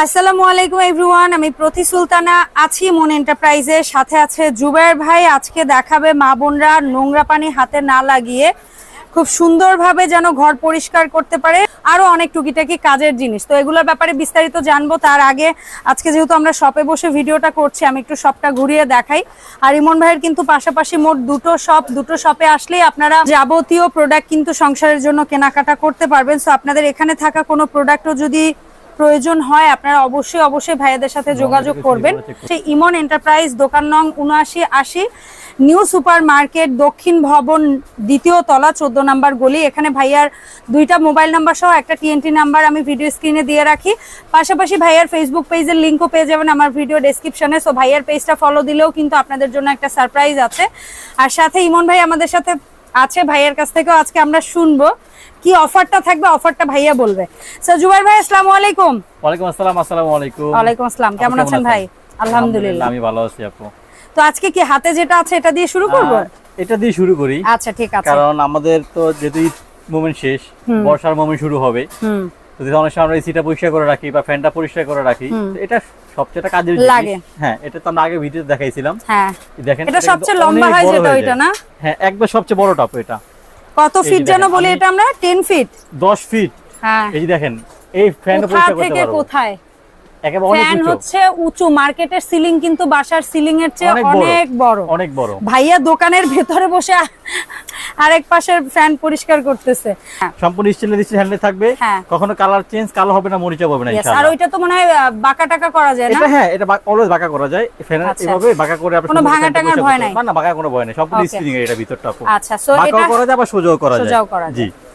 আসসালামু আলাইকুম এভরিওয়ান আমি প্রতি সুলতানা আছি মন এন্টারপ্রাইজের সাথে আছে জুবাইর ভাই। আজকে দেখাবে মা বোনরা নোংরা পানি হাতে না লাগিয়ে খুব সুন্দরভাবে যেন ঘর পরিষ্কার করতে পারে। আরও অনেক টুকিটাকি কাজের জিনিস। তো এগুলোর ব্যাপারে বিস্তারিত জানব। তার আগে আজকে যেহেতু আমরা শপে বসে ভিডিওটা করছি, আমি একটু শপটা ঘুরিয়ে দেখাই। আর ইমন ভাইয়ের কিন্তু পাশাপাশি মোট দুটো শপ। দুটো শপে আসলেই আপনারা যাবতীয় প্রোডাক্ট কিন্তু সংসারের জন্য কেনাকাটা করতে পারবেন। সো আপনাদের এখানে থাকা কোনো প্রোডাক্টও যদি প্রয়োজন হয় আপনারা অবশ্যই অবশ্যই ভাইয়াদের সাথে যোগাযোগ করবেন। সেই ইমন এন্টারপ্রাইজ দোকান নং উনআশি আশি নিউ সুপার মার্কেট দক্ষিণ ভবন দ্বিতীয় তলা চোদ্দ নাম্বার গলি। এখানে ভাইয়ার দুইটা মোবাইল নাম্বার সহ একটা টিএনটি নাম্বার আমি ভিডিও স্ক্রিনে দিয়ে রাখি। পাশাপাশি ভাইয়ার ফেসবুক পেজের লিঙ্কও পেয়ে যাবেন আমার ভিডিও ডেসক্রিপশনে সো ভাইয়ার পেজটা ফলো দিলেও কিন্তু আপনাদের জন্য একটা সারপ্রাইজ আছে। আর সাথে ইমন ভাই আমাদের সাথে আছে ভাইয়ের কাছ থেকেও আজকে আমরা শুনব। কি অফারটা থাকবে অফারটা ভাইয়া বলবে। সো জুবাইর ভাই আসসালামু আলাইকুম। ওয়ালাইকুম আসসালাম আসসালামু আলাইকুম। ওয়ালাইকুম আসসালাম কেমন আছেন? ভাই? আলহামদুলিল্লাহ। আমি ভালো আছি আপু। তো আজকে কি হাতে যেটা আছে এটা দিয়ে শুরু করব? এটা দিয়ে শুরু করি। আচ্ছা ঠিক আছে। কারণ আমাদের তো যেহেতু মোমেন্ট শেষ বর্ষার মোমেন্ট শুরু হবে। হুম। তো যদি অনেক সময় আমরা এসিটা পরিষ্কার করে রাখি বা ফ্যানটা পরিষ্কার করে রাখি এটা সবচেয়ে কাজের লাগে। হ্যাঁ এটা তো আমরা আগে ভিডিওতে দেখাইছিলাম। হ্যাঁ। দেখেন এটা সবচেয়ে লম্বা হয় যেটা ওইটা না? হ্যাঁ একবার সবচেয়ে বড় টপ এটা। কত ফিট যেন বলি এটা আমরা? 10 ফিট 10 ফিট হ্যাঁ। এই দেখেন এই ফ্যান থেকে কোথায়? ফ্যান হচ্ছে উঁচু। মার্কেটের সিলিং কিন্তু বাসার সিলিং এর চেয়ে অনেক বড়। অনেক বড়। ভাইয়া দোকানের ভেতরে বসে আরেক পাশের ফ্যান পরিষ্কার করতেছে। হ্যাঁ। সম্পূর্ণ স্টিলের স্টিল হ্যান্ডেল থাকবে। হ্যাঁ। কখনো কালার চেঞ্জ কালো হবে না মরিচা হবে না আর ওইটা তো মনে হয় বাঁকা টাকা করা যায় না? এটা হ্যাঁ এটা অলওয়েজ বাঁকা করা যায়। ফ্যানের আচ্ছা। এভাবে বাঁকা করে আপনি কোনো ভাঙা টাঙার ভয় নাই? না বাঁকা কোনো ভয় নেই। সম্পূর্ণ. স্প্রিং এর এটা ভিতরটা আচ্ছা সো এটা করা যায় বা সোজাও করা যায়। সোজাও করা জি। যায়।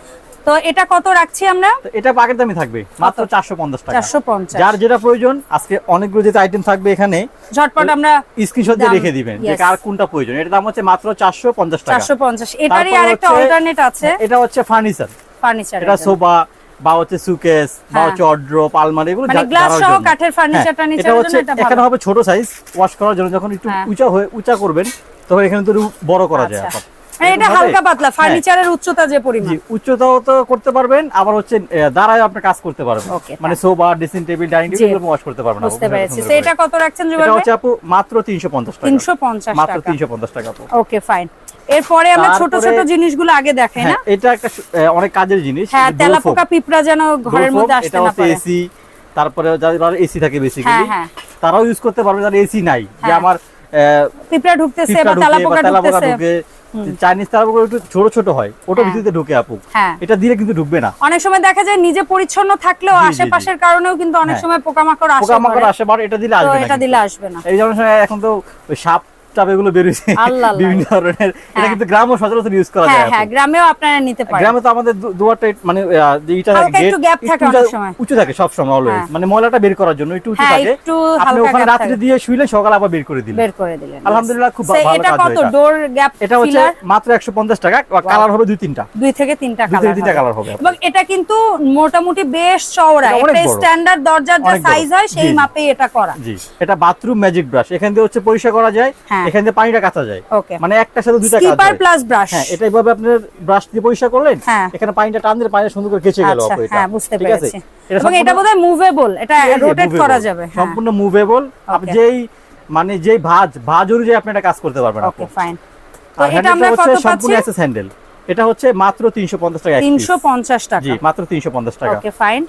তো এটা কত রাখছি আমরা? এটা আগের দামই থাকবে মাত্র 450 টাকা। 450 যার যেটা প্রয়োজন আজকে অনেকগুলো যেটা আইটেম থাকবে এখানে ঝটপট আমরা স্ক্রিনশট দিয়ে রেখে দিবেন যে কার কোনটা প্রয়োজন। এটার দাম হচ্ছে মাত্র 450 টাকা। 450 এটারই আরেকটা অল্টারনেট আছে। এটা হচ্ছে ফার্নিচার ফার্নিচার এটা সোফা বা হচ্ছে সুকেস বা হ্যাঁ। হচ্ছে অড্রপ আলমারি এগুলো মানে যা- ঝাড়ার সহ কাঠের furniture হ্যাঁ, এটা জন্য হচ্ছে এটা এখানে হবে ছোট সাইজ ওয়াশ করার জন্য যখন একটু হ্যাঁ। উঁচা হয়ে উঁচা করবেন তখন এখানে তো বড় করা যায় আচ্ছা। মানে এটা হালকা পাতলা হ্যাঁ, ফার্নিচারের উচ্চতা যে পরিমাণ। উচ্চতাও তো করতে পারবেন আবার হচ্ছে দাঁড়ায় আপনি কাজ করতে পারবেন। মানে sofa dressing table dining table wash করতে পারবেন বুঝতে পেরেছি। এটা কত রাখছেন এটা হচ্ছে আপু মাত্র 350 টাকা। 350 মাত্র টাকা। 350 টাকা আপু। ওকে ফাইন এরপরে আমরা ছোট ছোট জিনিসগুলো আগে দেখাই না হ্যাঁ? এটা একটা অনেক কাজের জিনিস। হ্যাঁ এই তেলা ডোর ফোম। পোকা পিঁপড়া যেন ঘরের মধ্যে আসতে না পারে। এসি। তারপরে যারা এসি থাকে বেসিক্যালি হ্যাঁ, হ্যাঁ। তারাও ইউজ করতে পারবে যারা এসি নাই। যে হ্যাঁ। আমার পিঁপড়া ঢুকতেছে বা তেলা পোকা ঢুকতেছে। চাইনিজ তারা একটু ছোট ছোট হয় ওটা হ্যাঁ। ভিতরে ঢুকে আপু। হ্যাঁ। এটা দিলে কিন্তু ঢুকবে না। অনেক সময় দেখা যায় নিজে পরিচ্ছন্ন থাকলেও। আশেপাশের কারণেও কিন্তু অনেক হ্যাঁ। সময় পোকামাকড় আসে পোকামাকড় আসে বাট এটা দিলে আসবে না এটা দিলে আসবে না। এই যেমন এখন তো সাপ টাপ এগুলো বেরিয়েছে। বিভিন্ন ধরনের। এটা হ্যাঁ। কিন্তু সচরাচর ইউজ করা হ্যাঁ যায় হ্যাঁ গ্রামেও আপনারা নিতে পারেন। গ্রামে তো আমাদের দুয়ারটা মানে আহ, যে ইটা হালকা থাকে একটু gap থাকে অনেক সময়। উঁচু থাকে সব সময় অলওয়েজ হ্যাঁ। মানে ময়লাটা বের করার জন্য একটু উঁচু থাকে। আপনি ওখানে রাত্রে দিয়ে শুইলে সকালে আবার বের করে দিলেন। বের করে দিলেন আলহামদুলিল্লাহ, খুব ভালো এটা কত। ডোর গ্যাপ এটা হচ্ছে মাত্র একশো পঞ্চাশ টাকা কালার হবে দুই তিনটা। দুই থেকে তিনটা দুই কালার তিনটা কালার হবে। এবং এটা কিন্তু মোটামুটি বেশ চওড়া। এটা। স্ট্যান্ডার্ড দরজার যা সাইজ হয় সেই। মাপেই এটা করা। জি এটা বাথরুম ম্যাজিক ব্রাশ এখান দিয়ে হচ্ছে পরিষ্কার করা যায়। এখান দিয়ে পানিটা কাঁচা যায় মানে একটা সাথে দুইটা কাজ হয়। প্লাস ব্রাশ হ্যাঁ এটা এইভাবে আপনার ব্রাশ দিয়ে পরিষ্কার করলেন হ্যাঁ। এখানে পানিটা টান দিলে পানিটা সুন্দর করে কেচে গেল আচ্ছা এটা। হ্যাঁ বুঝতে পেরেছি। এবং এটা বোধহয় মুভেবল এটা রোটেট করা যাবে হ্যাঁ। সম্পূর্ণ মুভেবল আপনি যেই মানে যেই ভাঁজ ভাঁজ অনুযায়ী আপনি এটা কাজ করতে পারবেন ওকে ফাইন তো এটা আমরা কত সম্পূর্ণ পাচ্ছি অ্যাক্সেস হ্যান্ডেল এটা হচ্ছে মাত্র 350 টাকা এক piece। 350 টাকা। জি মাত্র 350 টাকা। ওকে ফাইন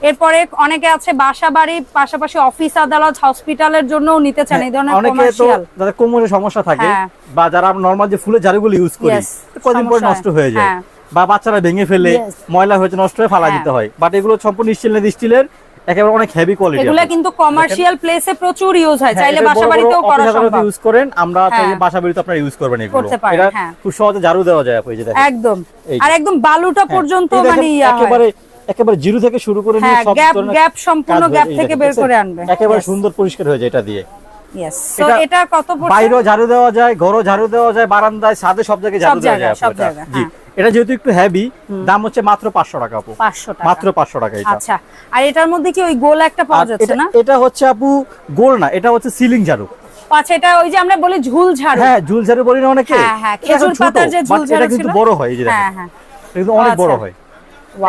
এরপরে অনেকে আছে বাসা বাড়ি পাশাপাশি অফিস আদালত হসপিটালের জন্য নিতে চান এই ধরনের হ্যাঁ, অনেকে তো যাদের কোমরের সমস্যা থাকে হ্যাঁ। বা যারা নরমাল যে ফুলের ঝাড়ুগুলো ইউজ করি কদিন পর নষ্ট হয়ে যায়। হ্যাঁ। বা বাচ্চারা ভেঙে ফেলে ময়লা হয়েছে নষ্ট হয়ে ফালা হ্যাঁ। দিতে হয়। বাট এগুলো সম্পূর্ণ স্টিলের স্টিলের একেবারে অনেক হেভি কোয়ালিটি এগুলা কিন্তু কমার্শিয়াল প্লেসে প্রচুর ইউজ হয়। হ্যাঁ, চাইলে বাসা বাড়িতেও করা সম্ভব। ইউজ করেন আমরা চাইলে হ্যাঁ। বাসা বাড়িতে আপনারা ইউজ করবেন এগুলো। করতে পারেন, হ্যাঁ। খুব সহজে ঝাড়ু দেওয়া যায় আপু এই যে দেখেন। একদম। আর একদম বালুটা হ্যাঁ, পর্যন্ত মানে ইয়া হয়। একেবারে একেবারে জিরো থেকে শুরু করে নিয়ে হ্যাঁ সব গ্যাপ গ্যাপ সম্পূর্ণ গ্যাপ থেকে বের করে আনবে। একেবারে সুন্দর পরিষ্কার হয়ে যায় এটা দিয়ে। Yes. So, এটা কত পড়ছে? বাইরেও ঝাড়ু দেওয়া যায় ঘরও ঝাড়ু দেওয়া যায় বারান্দায় ছাদে সব জায়গায় ঝাড়ু দেওয়া যায় সব জায়গায়, জি হ্যাঁ। এটা যেহেতু একটু হেভি দাম হচ্ছে মাত্র পাঁচশো টাকা আপু। 500 টাকা। মাত্র পাঁচশো টাকা এটা। আচ্ছা আর এটার মধ্যে কি ওই গোল একটা পাওয়া যাচ্ছে না? এটা হচ্ছে আপু গোল না এটা হচ্ছে সিলিং ঝাড়ু। আচ্ছা এটা ওই যে আমরা বলি ঝুল ঝাড়ু। হ্যাঁ ঝুল ঝাড়ু বলি না অনেকে। হ্যাঁ, হ্যাঁ, খেজুর পাতার যে ঝুল এটা কিন্তু বড় হয় এই যে হ্যাঁ হ্যাঁ। এটা অনেক বড় আচ্ছা। হয়.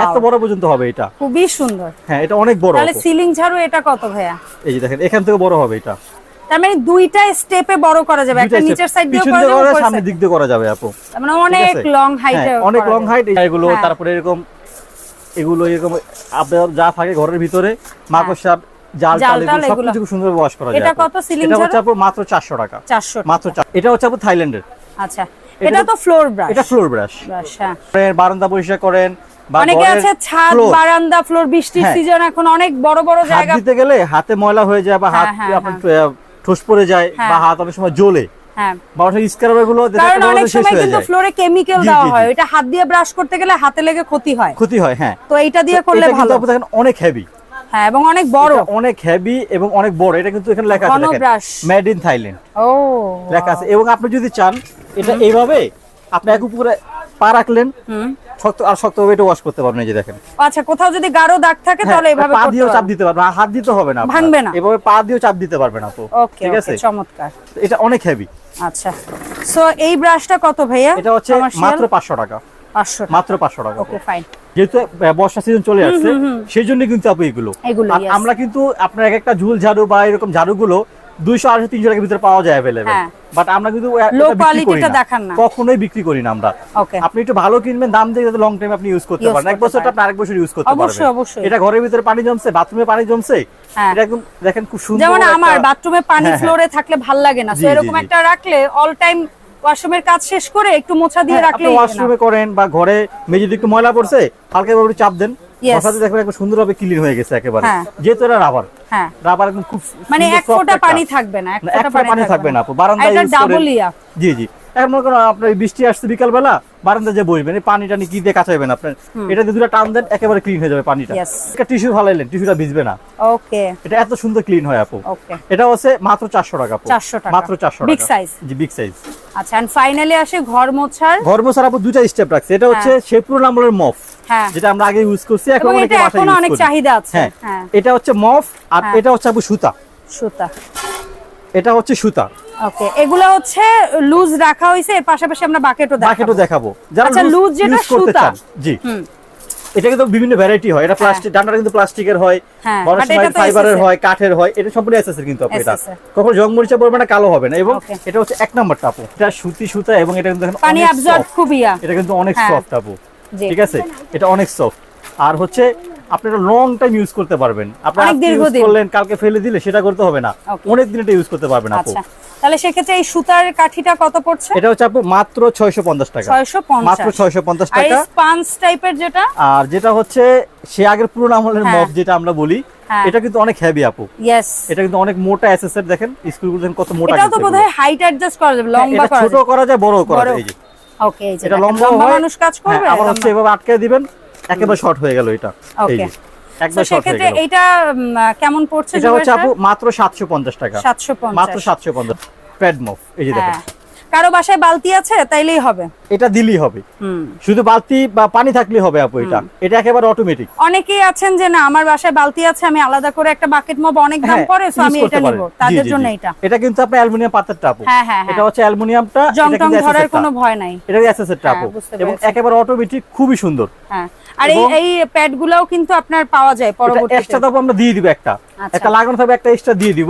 এত বড় পর্যন্ত হবে এটা। খুবই সুন্দর। হ্যাঁ এটা অনেক বড় তাহলে সিলিং ঝাড়ু এটা কত ভাইয়া? এই যে দেখেন এখান থেকে বড় হবে এটা। তার মানে দুইটা স্টেপে বড় করা যাবে একটা নিচের সাইড দিয়ে করা যাবে সামনের দিক দিয়ে করা যাবে আপু। মানে অনেক লং হাইটে হ্যাঁ, অনেক লং হাইট এগুলো হ্যাঁ। তারপরে এরকম এগুলো এরকম আপনার যা থাকে ঘরের ভিতরে মাকড়সার জাল জাল টাল এগুলো। সবকিছু সুন্দর ওয়াশ করা যায় এটা। কত ceiling এটা হচ্ছে আপু মাত্র 400 টাকা। চারশো মাত্র এটা হচ্ছে আপু থাইল্যান্ডের। আচ্ছা। এটা তো- ফ্লোর ব্রাশ এটা ফ্লোর ব্রাশ ব্রাশ হ্যাঁ। বারান্দা পরিষ্কার করেন অনেকে আছে ছাদ বারান্দা ফ্লোর বৃষ্টির হ্যাঁ। সিজন এখন অনেক বড় বড় জায়গা। দিতে গেলে হাতে ময়লা হয়ে যায় বা হাত হ্যাঁ, হ্যাঁ, আপনার ঠোস পড়ে যায় হ্যাঁ। বা হাত অনেক সময় জ্বলে। হ্যাঁ। হয়ে। ফ্লোরে কেমিক্যাল দেওয়া হয়। এটা হাত দিয়ে ব্রাশ করতে গেলে হাতে লেগে ক্ষতি হয়। ক্ষতি হয় হ্যাঁ। তো এইটা দিয়ে করলে ভালো। দেখেন অনেক হেভি হ্যাঁ এবং অনেক বড়। অনেক হেভি এবং অনেক বড়। এটা কিন্তু এখানে লেখা আছে মেড ইন থাইল্যান্ড ও লেখা আছে। এবং আপনি যদি চান এটা এইভাবে আপনি এক উপরে পা রাখলেন। হুম। শক্ত আর শক্তভাবে এটা ওয়াশ করতে পারবেন এই যে দেখেন। আচ্ছা কোথাও যদি গাঢ় দাগ থাকে তাহলে হ্যাঁ, এভাবে পা দিয়েও চাপ দিতে পারবেন হাত দিতে হবে না ভাঙবে না। এভাবে পা দিয়েও চাপ দিতে পারবেন আপু ওকে ঠিক আছে? চমৎকার। এটা অনেক হেভি আচ্ছা সো এই ব্রাশটা কত ভাইয়া? এটা হচ্ছে মাত্র পাঁচশো টাকা। পাঁচশো মাত্র পাঁচশো টাকা। ওকে ফাইন যেহেতু বর্ষা সিজন চলে আসছে সেই জন্য কিন্তু আপু এগুলো. আমরা কিন্তু আপনার এক একটা ঝুল ঝাড়ু বা এরকম ঝাড়ুগুলো দুইশো আড়াইশো তিনশো টাকার ভিতরে পাওয়া যায় হ্যাঁ। বাট আমরা কিন্তু। দেখান না। কখনোই বিক্রি করি না আমরা আপনি একটু ভালো কিনবেন দাম দিয়ে যাতে লং টাইম আপনি ইউজ করতে পারেন এক বছরটা আপনি আরেক বছর ইউজ করতে পারবেন অবশ্যই। এটা ঘরের ভিতরে পানি জমছে বাথরুমে পানি জমছে হ্যাঁ। এটা একদম দেখেন খুব সুন্দর যেমন আমার বাথরুমে পানি হ্যাঁ, হ্যাঁ। ফ্লোরে থাকলে ভালো লাগে না এরকম একটা রাখলে অল টাইম ওয়াশরুমের কাজ শেষ করে একটু মোছা দিয়ে হ্যাঁ, রাখলে ওয়াশরুমে করেন বা ঘরে মেঝেতে একটু ময়লা পড়ছে হালকা ভাবে চাপ দেন. বসাতে দেখবেন একবার সুন্দরভাবে ক্লিন হয়ে গেছে একেবারে। হ্যাঁ। যেহেতু এটা রাবার হ্যাঁ। রাবার একদম খুব মানে এক ফোঁটা পানি থাকবে না এক ফোঁটা পানি থাকবে না। আপু জি জি। এখন মনে করেন আপনার বৃষ্টি আসছে যে বসবেন এই পানি টানি কি দিয়ে কাঁচাবেন আপনার? এটা দুটো টান দেন একেবারে ক্লিন হয়ে যাবে পানিটা। একটা টিস্যু ফালাইলেন টিস্যুটা ভিজবে না। ওকে এটা এত সুন্দর ক্লিন হয় আপু। এটা হচ্ছে মাত্র চারশো টাকা আপু। 400 টাকা। মাত্র চারশো টাকা। Size? জি বিগ সাইজ আচ্ছা এন্ড ফাইনালি আসে ঘর মোছার ঘর মোছার আপু দুইটা স্টেপ রাখছে। এটা হচ্ছে শেপুর নামলের মফ। হ্যাঁ যেটা আমরা আগে ইউজ করছি এখন অনেকে এখনও অনেক চাহিদা আছে। হ্যাঁ। হ্যাঁ। এটা হচ্ছে মফ আর হ্যাঁ। এটা হচ্ছে আপু সুতা। সুতা। এটা হচ্ছে সুতা। ওকে এগুলো হচ্ছে লুজ রাখা হয়েছে এর পাশাপাশি আমরা বাকেটও বাকেটও দেখাবো দেখাবো। যারা আচ্ছা, লুজ যেটা সুতা। জি। এটা কিন্তু বিভিন্ন ভ্যারাইটি হয়। এটা প্লাস্টিক ডান্ডাটা কিন্তু প্লাস্টিকের হয়। হ্যাঁ, ফাইবারের হয় কাঠের হয়। এটা সম্পূর্ণ এসএস এর কিন্তু আপু এটা। কখনো জং মরিচা পড়বে না কালো হবে না। এবং এটা হচ্ছে এক নাম্বারটা আপু। এটা সুতি সুতা এবং এটা কিন্তু পানি অ্যাবজর্ব। খুব ইয়া। এটা কিন্তু অনেক হ্যাঁ। সফট জি। ঠিক আছে? এটা অনেক সফট আর হচ্ছে আপনি এটা লং টাইম ইউজ করতে পারবেন। আপনি অনেক আজকে ইউজ করলেন কালকে ফেলে দিলে সেটা করতে হবে না। অনেক দিন এটা ইউজ করতে পারবেন আপু। আচ্ছা। তাহলে সেক্ষেত্রে এই সুতার কাঠিটা কত পড়ছে? এটা হচ্ছে আপু মাত্র 650 টাকা। ছয়শো মাত্র পঞ্চাশ 650 আর এই টাকা। স্পাঞ্জ টাইপের যেটা? আর যেটা হচ্ছে সে আগের পুরোনো আমলের হ্যাঁ। মগ যেটা আমরা বলি হ্যাঁ। এটা কিন্তু অনেক হেভি আপু। ইয়েস এটা কিন্তু অনেক মোটা এসএসএর দেখেন স্ক্রুগুলো দেখেন কত মোটা এটাও তো বোধহয় হাইট অ্যাডজাস্ট করা যাবে এগুলো। লম্বা করা ছোট করা যায় বড় করা। যায় এই যে। ওকে এই যে এটা লম্বা মানুষ কাজ করবে হ্যাঁ, আবার হচ্ছে এভাবে আটকে দিবেন একেবারে শর্ট হয়ে গেল এটা। সেক্ষেত্রে এটা কেমন পড়ছে এটা হচ্ছে আপু মাত্র 750 টাকা। সাতশো মাত্র পঞ্চাশ। 750 প্যাড এই যে দেখেন। হ্যাঁ। কারও বাসায় বালতি আছে তাইলেই হবে। এটা দিলেই হবে। শুধু বালতি বা পানি থাকলেই হবে আপু এটা। এটা একেবারে অটোমেটিক অনেকেই আছেন যে না আমার বাসায় বালতি আছে আমি আলাদা করে একটা বাকেট মব অনেক দাম হ্যাঁ, পড়ে সো আমি এটা নিব। তাদের জন্য এটা। এটা কিন্তু আপনার অ্যালুমিনিয়াম পাত্রটা আপু। হ্যাঁ, হ্যাঁ, এটা হ্যাঁ। হচ্ছে অ্যালুমিনিয়ামটা জং টং ধরার কোনো ভয় নাই। এটা এসএসএর টা হ্যাঁ, আপু। এবং একেবারে অটোমেটিক খুবই সুন্দর। হ্যাঁ। আর এই এই প্যাড গুলাও কিন্তু আপনার পাওয়া যায় পরবর্তীতে। এক্সট্রা দাম আমরা দিয়ে দিব একটা। আচ্ছা। একটা লাগানো থাকবে একটা এক্সট্রা দিয়ে দিব।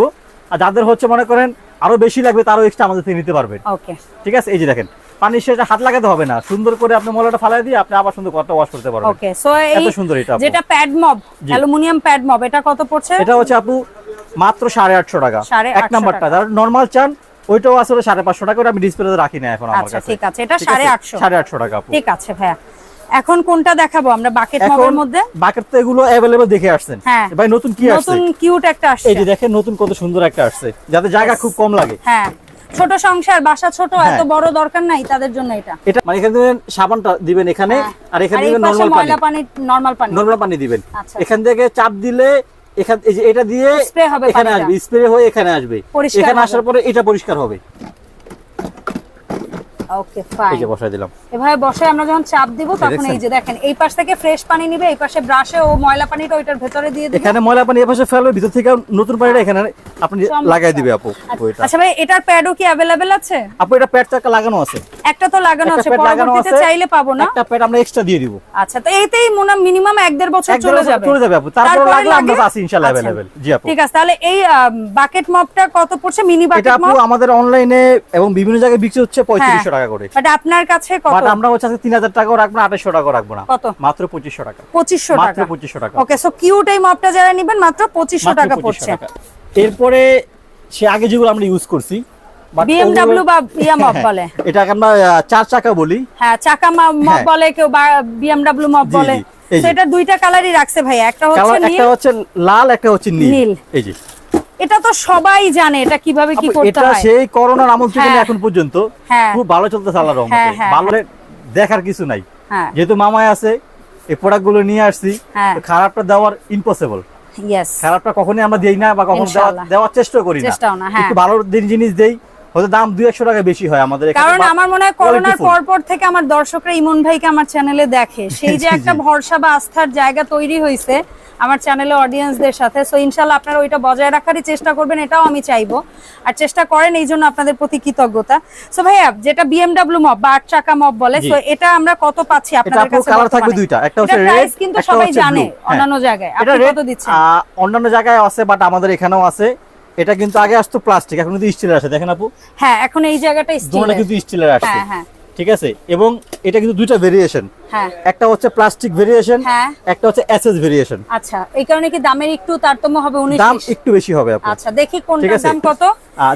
আর যাদের হচ্ছে মনে করেন আরও বেশি লাগবে তারও এক্সট্রা আমাদের থেকে নিতে পারবেন ওকে ঠিক আছে? এই যে দেখেন পানির সাথে হাত লাগাতে হবে না। সুন্দর করে আপনি মলাটা ফালাই দিয়ে আপনি আবার সুন্দর ওয়াশ করতে পারবেন। ওকে সো এই সুন্দর এটা যেটা pad mop aluminium pad mop এটা কত পড়ছে? এটা হচ্ছে আপু মাত্র সাড়ে আটশো টাকা। এক নাম্বারটা। যারা নর্মাল চান ওইটাও আসলে সাড়ে পাঁচশো টাকা ওটা আমি ডিসপ্লেতে রাখি না এখন আমার আচ্ছা, কাছে। ঠিক আছে, এটা সাড়ে আটশো। সাড়ে আটশো টাকা আপু। ঠিক আছে ভাইয়া। এখন কোনটা দেখাবো? আমরা বাকেট মবের মধ্যে? বাকেট তো এগুলো অ্যাভেলেবল দেখে আসছেন। হ্যাঁ। ভাই নতুন কি আসছে? নতুন কিউট একটা আসছে। এই যে দেখেন নতুন কত সুন্দর একটা আসছে। যাদের জায়গা খুব কম লাগে। হ্যাঁ। ছোট সংসার বাসা ছোট হ্যাঁ। এত বড় দরকার নাই তাদের জন্য এটা। এটা মানে এখানে দিবেন সাবানটা দিবেন এখানে হ্যাঁ। আর এখানে দিবেন নরমাল পানি ময়লা পানি। নরমাল পানি। নরমাল পানি দিবেন। আচ্ছা। এখান থেকে চাপ দিলে এখান এই যে এটা দিয়ে স্প্রে হবে এখানে আসবে স্প্রে হয়ে এখানে আসবে। এখানে আসার পরে এটা পরিষ্কার হবে। ওকে এই যে বসাই দিলাম। এভাবে বসে আমরা যখন চাপ দিব তখন এই যে দেখেন এই পাশ থেকে ফ্রেশ পানি নিবে এই পাশে ব্রাশে ও ময়লা পানিটা ওইটার ভেতরে দিয়ে দিবে। এখানে ময়লা পানি এপাশে ফেলবে ভিতর থেকে নতুন পানিটা এখানে আপনি। লাগাই দিবে আপু ওইটা। আচ্ছা ভাই এটার প্যাডও কি অ্যাভেলেবেল আছে? আপু এটা প্যাড চাকা লাগানো আছে। একটা তো লাগানো আছে পরবর্তীতে চাইলে পাবো না। একটা প্যাড আমরা এক্সট্রা দিয়ে দিব। আচ্ছা তো এতেই মনে মিনিমাম এক দেড় বছর চলে যাবে। চলে যাবে আপু। তারপর লাগলে আমরা আছি ইনশাআল্লাহ আচ্ছা। available। জি আপু। ঠিক আছে তাহলে এই বাকেট মপটা কত পড়ছে? মিনি এটা আপু আমাদের অনলাইনে এবং বিভিন্ন জায়গায় বিক্রি হচ্ছে পঁয়ত্রিশশো টাকা করে। বাট আপনার কাছে কত? বাট আমরা হচ্ছে তিন হাজার টাকাও রাখব না আঠাশশো টাকাও রাখব না। কত? মাত্র পঁচিশশো টাকা। পঁচিশশো মাত্র টাকা। পঁচিশশো টাকা। ওকে সো কিউট এই মপটা যারা নেবেন মাত্র পঁচিশশো মাত্র টাকা পড়ছে। এরপরে সে আগে যেগুলো আমরা ইউজ করছি বিএমডব্লিউ বা ইয়া মপ হ্যাঁ, বলে। এটাকে আমরা চার চাকা বলি। হ্যাঁ চাকা মপ হ্যাঁ। বলে কেউ বিএমডব্লিউ মপ বলে। এটা দুইটা কালারই রাখছে ভাই। একটা হচ্ছে নীল একটা হচ্ছে লাল একটা হচ্ছে নীল। নীল। এই যে। এটা তো সবাই জানে এটা কীভাবে কি করতে এটা হয়। সেই করোনার আমল থেকে হ্যাঁ। এখন পর্যন্ত। হ্যাঁ। খুব ভালো চলতেছে আল্লাহর রহমতে। হ্যাঁ, হ্যাঁ, ভালো দেখার কিছু নাই। যেহেতু মামায় আছে এই প্রোডাক্টগুলো নিয়ে আসছি। খারাপটা দেওয়ার ইম্পসিবল খারাপটা কখনোই আমরা দেই না বা কখনো দেওয়ার চেষ্টা করি না। একটু ভালো জিনিস দেই হয়তো দাম দুই একশো টাকা বেশি হয় আমাদের কারণ আমার মনে হয় করোনার পর থেকে আমার দর্শকরা ইমন ভাইকে আমার চ্যানেলে দেখে। সেই যে একটা ভরসা বা আস্থার জায়গা তৈরি হয়েছে আমার চ্যানেলে অডিয়েন্সদের সাথে। সো ইনশাল্লাহ আপনারা ওইটা বজায় রাখারই চেষ্টা করবেন এটাও আমি চাইব। আর চেষ্টা করেন এই জন্য আপনাদের প্রতি কৃতজ্ঞতা। সো ভাইয়া যেটা বিএমডব্লিউ মব বা আট চাকা মব বলে সো এটা আমরা কত পাচ্ছি আপনাদের কাছে কালার থাকবে দুইটা। একটা হচ্ছে রেড কিন্তু সবাই জানে হ্যাঁ। অন্যান্য জায়গায়। আপনি কত দিচ্ছেন? অন্যান্য জায়গায় আছে বাট আমাদের এখানেও আছে। এটা কিন্তু আগে আসতো প্লাস্টিক এখন কিন্তু স্টিলের আছে দেখেন আপু? হ্যাঁ এখন এই জায়গাটা দুটোটা স্টিল কিন্তু স্টিলের আসছে। হ্যাঁ হ্যাঁ। ঠিক আছে? এবং এটা কিন্তু দুইটা ভেরিয়েশন হ্যাঁ। একটা হচ্ছে প্লাস্টিক ভেরিয়েশন হ্যাঁ। একটা হচ্ছে এসএস ভেরিয়েশন আচ্ছা এই কারণে কি দামের একটু তারতম্য হবে উনিশ দাম একটু বেশি হবে আপু আচ্ছা দেখি কোনটার দাম কত?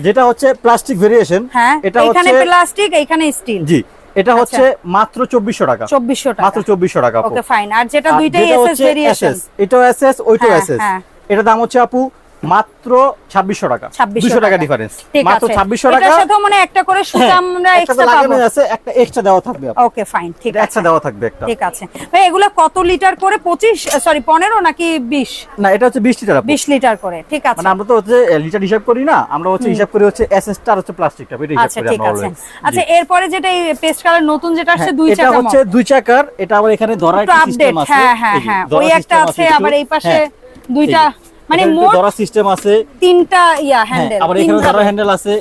যেটা হচ্ছে প্লাস্টিক ভেরিয়েশন হ্যাঁ এটা এখানে প্লাস্টিক এখানে স্টিল জি এটা হচ্ছে মাত্র চব্বিশশো টাকা। চব্বিশশো টাকা। মাত্র চব্বিশশো টাকা আপু। ওকে ফাইন আর যেটা দুইটাই এসএস হচ্ছে ভেরিয়েশন এটাও এসএস ওইটাও হ্যাঁ, এসএস হ্যাঁ। এটা দাম হচ্ছে আপু মাত্র ছাব্বিশশো টাকা। 2600 দুশো টাকা ডিফারেন্স মাত্র ছাব্বিশশো টাকা। সাথে মানে একটা করে সুতা হ্যাঁ, আমরা এক্সট্রা পাবো। আছে একটা এক্সট্রা দেওয়া থাকবে ওকে ফাইন ঠিক আছে। এক্সট্রা দেওয়া থাকবে একটা। ঠিক আছে। ভাই এগুলো কত লিটার করে? পঁচিশ সরি পনেরো নাকি বিশ? না এটা হচ্ছে বিশ লিটার আপু। বিশ লিটার করে ঠিক আছে। মানে আমরা তো হচ্ছে লিটার হিসাব করি না আমরা হচ্ছে হিসাব করি হচ্ছে এসএসটা আর হচ্ছে প্লাস্টিকটা এটা হিসাব আচ্ছা করি ঠিক আমরা আছে। আচ্ছা এরপরে যেটা এই পেস্ট কালার নতুন যেটা আসছে হ্যাঁ, দুই এটা হচ্ছে দুই চাকার এটা আবার এখানে একটা সিস্টেম আছে। হ্যাঁ হ্যাঁ হ্যাঁ ওই একটা আছে আবার এই পাশে হ্যাঁ, দুইটা মানে মোট ধরার সিস্টেম আছে। তিনটা ইয়া হ্যাঁ, হ্যান্ডেল আবার এখানে ধরার হ্যান্ডেল আছে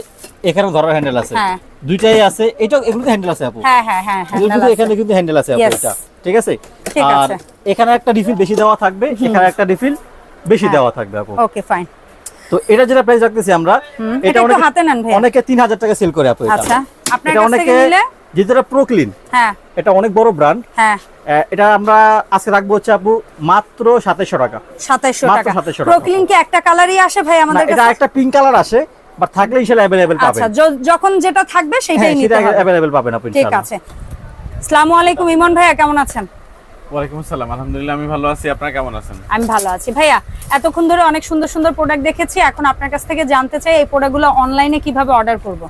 এখানে ধরার হ্যান্ডেল আছে। হ্যাঁ। দুইটাই আছে। এটা এগুলোতে হ্যান্ডেল আছে আপু। হ্যাঁ হ্যাঁ হ্যাঁ কিন্তু এখানে কিন্তু হ্যান্ডেল আছে আপু এটা। ঠিক আছে? আর এখানে একটা রিফিল বেশি দেওয়া থাকবে এখানে একটা রিফিল বেশি হ্যাঁ। দেওয়া থাকবে আপু। ওকে ফাইন তো এটা যেটা প্রাইস রাখতেছি আমরা এটা অনেকে- হাতে নেন ভাইয়া। অনেকে তিন হাজার টাকা সেল করে আপু এটা। আচ্ছা। আপনার কাছ নিলে যেটা প্রোক্লিন হ্যাঁ। এটা অনেক বড় ব্র্যান্ড হ্যাঁ। এটা আমরা আজকে রাখব হচ্ছে আপু মাত্র সাতাইশশো টাকা। সাতাইশশো মাত্র টাকা। 2700 টাকা। প্রোক্লিন কি একটা কালারই আসে ভাই আমাদের এটা একটা পিঙ্ক কালার আসে বাট থাকলে ইনশাআল্লাহ অ্যাভেলেবেল পাবেন। আচ্ছা যখন যেটা থাকবে সেটাই হ্যাঁ নিতে সেটা হবে। অ্যাভেলেবেল পাবেন আপনি ঠিক আছে। আসসালামু আলাইকুম ইমন ভাইয়া কেমন আছেন? ওয়ালাইকুম আসসালাম আলহামদুলিল্লাহ আমি ভালো আছি। আপনারা কেমন আছেন? আমি ভালো আছি। ভাইয়া এতক্ষণ ধরে অনেক সুন্দর সুন্দর প্রোডাক্ট দেখেছি এখন আপনার কাছ থেকে জানতে চাই এই প্রোডাক্টগুলো অনলাইনে কীভাবে অর্ডার করব?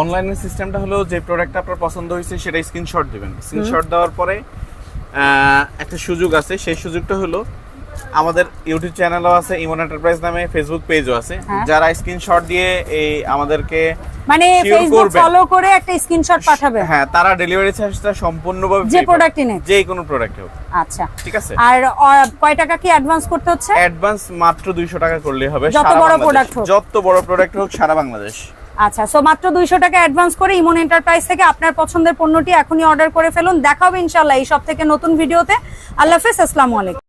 অনলাইনের সিস্টেমটা হলো যে প্রোডাক্টটা আপনার পছন্দ হয়েছে সেটা স্ক্রিনশট দিবেন। স্ক্রিনশট দেওয়ার পরে একটা সুযোগ আছে। সেই সুযোগটা হলো আমাদের ইউটিউব চ্যানেলও আছে ইমন এন্টারপ্রাইজ নামে ফেসবুক পেজও আছে। হ্যাঁ। যারা স্ক্রিনশট দিয়ে এই আমাদেরকে মানে ফেসবুক ফলো করে একটা স্ক্রিনশট পাঠাবে। হ্যাঁ তারা ডেলিভারি চার্জটা সম্পূর্ণভাবে যে। প্রোডাক্টই নেই যে কোনো প্রোডাক্ট হোক। আচ্ছা। ঠিক আছে? আর কয় টাকা কি অ্যাডভান্স করতে হচ্ছে? অ্যাডভান্স মাত্র দুইশো টাকা করলেই হবে যত বড় product হোক। যত বড় প্রোডাক্ট হোক সারা বাংলাদেশ। আচ্ছা সো মাত্র দুইশো টাকা অ্যাডভান্স করে ইমন এন্টারপ্রাইজ থেকে আপনার পছন্দের পণ্যটি এখনই অর্ডার করে ফেলুন। দেখা হবে ইনশাল্লাহ এই সব থেকে নতুন ভিডিওতে আল্লাহ হাফিজ, আসসালামু আলাইকুম।